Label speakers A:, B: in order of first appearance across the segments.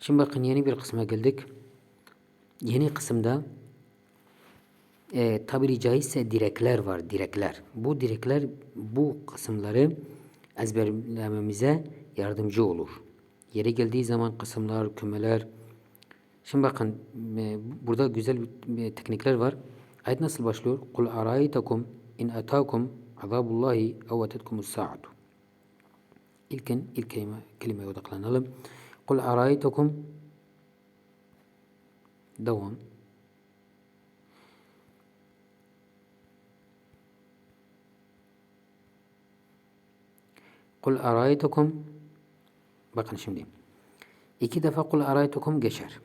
A: Şimdi bakın yeni bir kısma geldik. Yeni kısımda e, tabiri caizse direkler var, direkler. Bu direkler bu kısımları ezberlememize yardımcı olur. Yeri geldiği zaman kısımlar, kümeler. Şimdi bakın e, burada güzel bir teknikler var. Ayet nasıl başlıyor? Kul araytakum in atakum azabullahi ev atetkumus sa'atu. İlkin ilk kelime, kelimeye odaklanalım. Kul araytakum devam. Kul araytukum bakın şimdi iki defa kul araytukum geçer.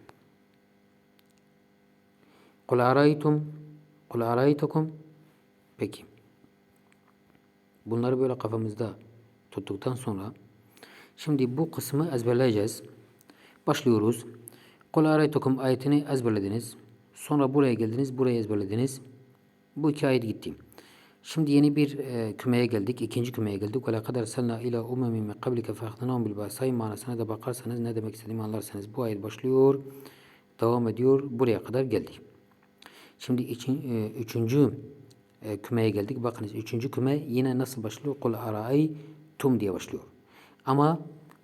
A: Kul araytum kul araytukum peki bunları böyle kafamızda tuttuktan sonra şimdi bu kısmı ezberleyeceğiz. Başlıyoruz. Kul araytukum ayetini ezberlediniz. Sonra buraya geldiniz, buraya ezberlediniz. Bu iki ayet gitti. Şimdi yeni bir e, kümeye geldik. ikinci kümeye geldik. Lekad erselna ila umemin min qablike feahdnahum bil ba'sai manasına da bakarsanız ne demek istediğimi anlarsanız bu ayet başlıyor. Devam ediyor. Buraya kadar geldik. Şimdi için, e, üçüncü e, kümeye geldik. Bakınız üçüncü küme yine nasıl başlıyor? Kul arai tum diye başlıyor. Ama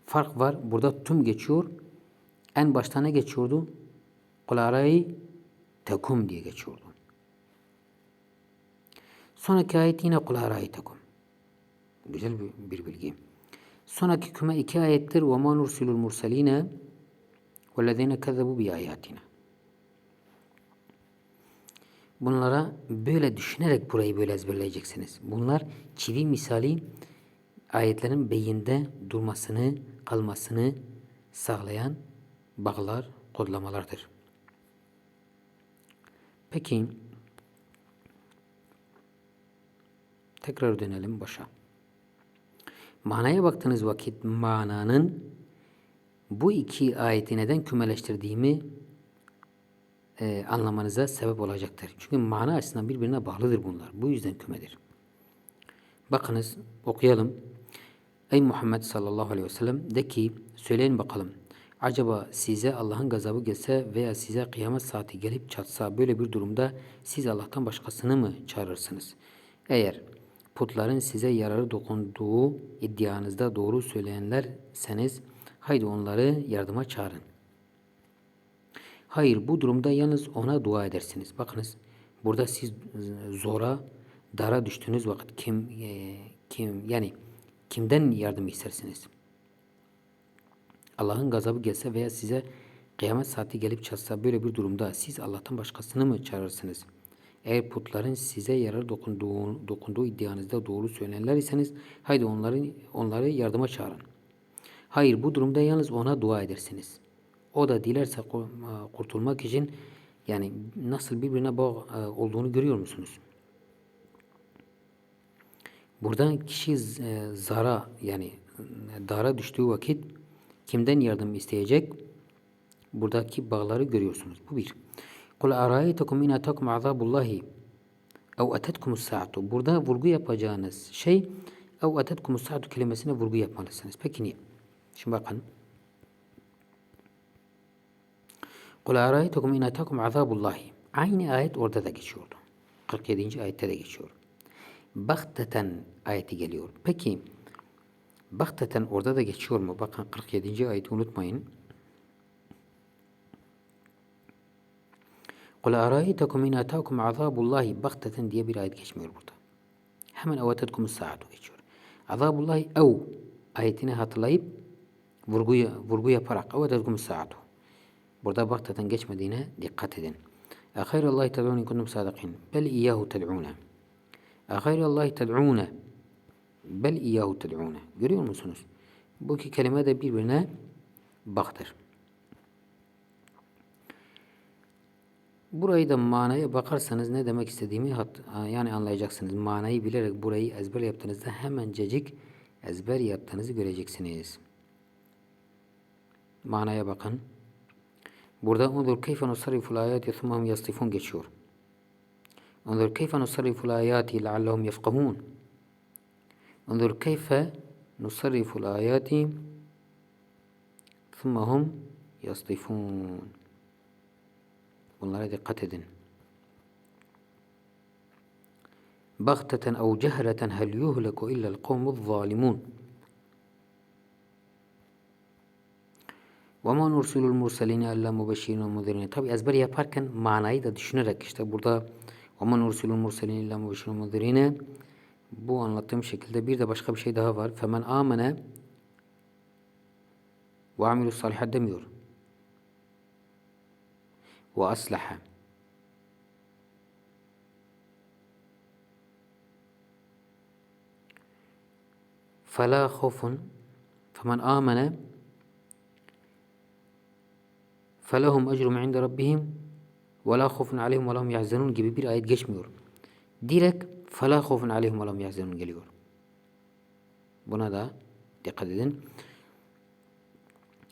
A: fark var. Burada tum geçiyor. En başta ne geçiyordu? Kul arai tekum diye geçiyordu. Sonraki ayet yine kul araytekum. Güzel bir, bir bilgi. Sonraki küme iki ayettir. Nursilul murseline vellezine kezzebu bi ayatina. Bunlara böyle düşünerek burayı böyle ezberleyeceksiniz. Bunlar çivi misali ayetlerin beyinde durmasını, kalmasını sağlayan bağlar, kodlamalardır. Peki tekrar dönelim başa. Manaya baktığınız vakit mananın bu iki ayeti neden kümeleştirdiğimi e, anlamanıza sebep olacaktır. Çünkü mana açısından birbirine bağlıdır bunlar. Bu yüzden kümedir. Bakınız okuyalım. Ey Muhammed sallallahu aleyhi ve sellem de ki söyleyin bakalım. Acaba size Allah'ın gazabı gelse veya size kıyamet saati gelip çatsa böyle bir durumda siz Allah'tan başkasını mı çağırırsınız? Eğer putların size yararı dokunduğu iddianızda doğru söyleyenlerseniz haydi onları yardıma çağırın. Hayır bu durumda yalnız ona dua edersiniz. Bakınız burada siz zora, dara düştüğünüz vakit kim e, kim yani kimden yardım istersiniz? Allah'ın gazabı gelse veya size kıyamet saati gelip çatsa böyle bir durumda siz Allah'tan başkasını mı çağırırsınız? Eğer putların size yarar dokunduğu, dokunduğu iddianızda doğru söyleyenler iseniz haydi onları, onları yardıma çağırın. Hayır bu durumda yalnız ona dua edersiniz. O da dilerse kurtulmak için yani nasıl birbirine bağ e, olduğunu görüyor musunuz? Burada kişi e, zara yani dara düştüğü vakit kimden yardım isteyecek? Buradaki bağları görüyorsunuz. Bu bir. Kul araytekum in atakum azabullahi ev atetkumus saatu. Burada vurgu yapacağınız şey ev atetkumus saatu kelimesine vurgu yapmalısınız. Peki niye? Şimdi bakın. Kul araytekum in atakum azabullahi. Aynı ayet orada da geçiyordu. 47. ayette de geçiyor. Bakteten ayeti geliyor. Peki bakteten orada da geçiyor mu? Bakın 47. ayeti unutmayın. Kul araytekum in atakum azabullahi bakteten diye bir ayet geçmiyor burada. Hemen evatetkum saatu geçiyor. Azabullahi ev ayetini hatırlayıp vurgu, vurgu yaparak evatetkum saatu. Burada bakteten geçmediğine dikkat edin. Ahayrallahi ted'un in kuntum sadikin. Bel iyyahu ted'une. Ahayrallahi ted'une. Bel iyyahu ted'une. Görüyor musunuz? Bu iki kelime de birbirine baktır. Burayı da manaya bakarsanız ne demek istediğimi yani anlayacaksınız. Manayı bilerek burayı ezber yaptığınızda hemencecik ezber yaptığınızı göreceksiniz. Manaya bakın. Burada unzur keyfe nusarriful ayati thummahum yastifun geçiyor. انظر كيف نصرف الآيات لعلهم يفقهون. انظر كيف نصرف الآيات ثم هم يصطفون والله هذه قتد. بغتة أو جهلة هل يهلك إلا القوم الظالمون؟ وما نرسل المرسلين إلا مبشرين ومنذرين. طبعا أزبر يا باركن معناه دشنرك اشتا برضا وَمَا نُرْسِلُ الْمُرْسَلِينَ اَلَّا مُبَشِّرِينَ وَمُنذِرِينَ Bu anlattığım şekilde bir de başka bir şey daha var. فَمَنْ آمَنَ وَعَمِلُوا الصَّالِحَاتِ demiyor. وَأَصْلَحَ فَلَا خَوْفٌ فَمَنْ آمَنَ فَلَهُمْ اَجْرُمْ عِنْدَ رَبِّهِمْ وَلَا خَوْفٌ عَلَيْهِمْ وَلَا هُمْ يَحْزَنُونَ gibi bir ayet geçmiyor. Direkt فَلَا خَوْفٌ عَلَيْهِمْ وَلَا هُمْ يَحْزَنُونَ geliyor. Buna da dikkat edin.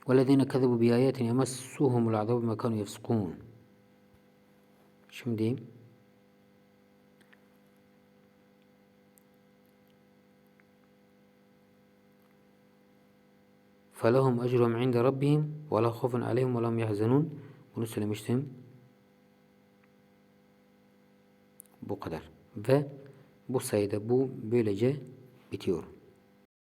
A: وَالَّذِينَ كَذَبُوا بِآيَاتِنَا يَمَسُّهُمُ الْعَذَابُ بِمَا كَانُوا يَفْسُقُونَ Şimdi فَلَهُمْ اَجْرُهُمْ عِنْدَ رَبِّهِمْ وَلَا خَوْفٌ عَلَيْهِمْ وَلَا هُمْ يَحْزَنُونَ Bunu söylemiştim. Bu kadar. Ve bu sayıda bu böylece bitiyor.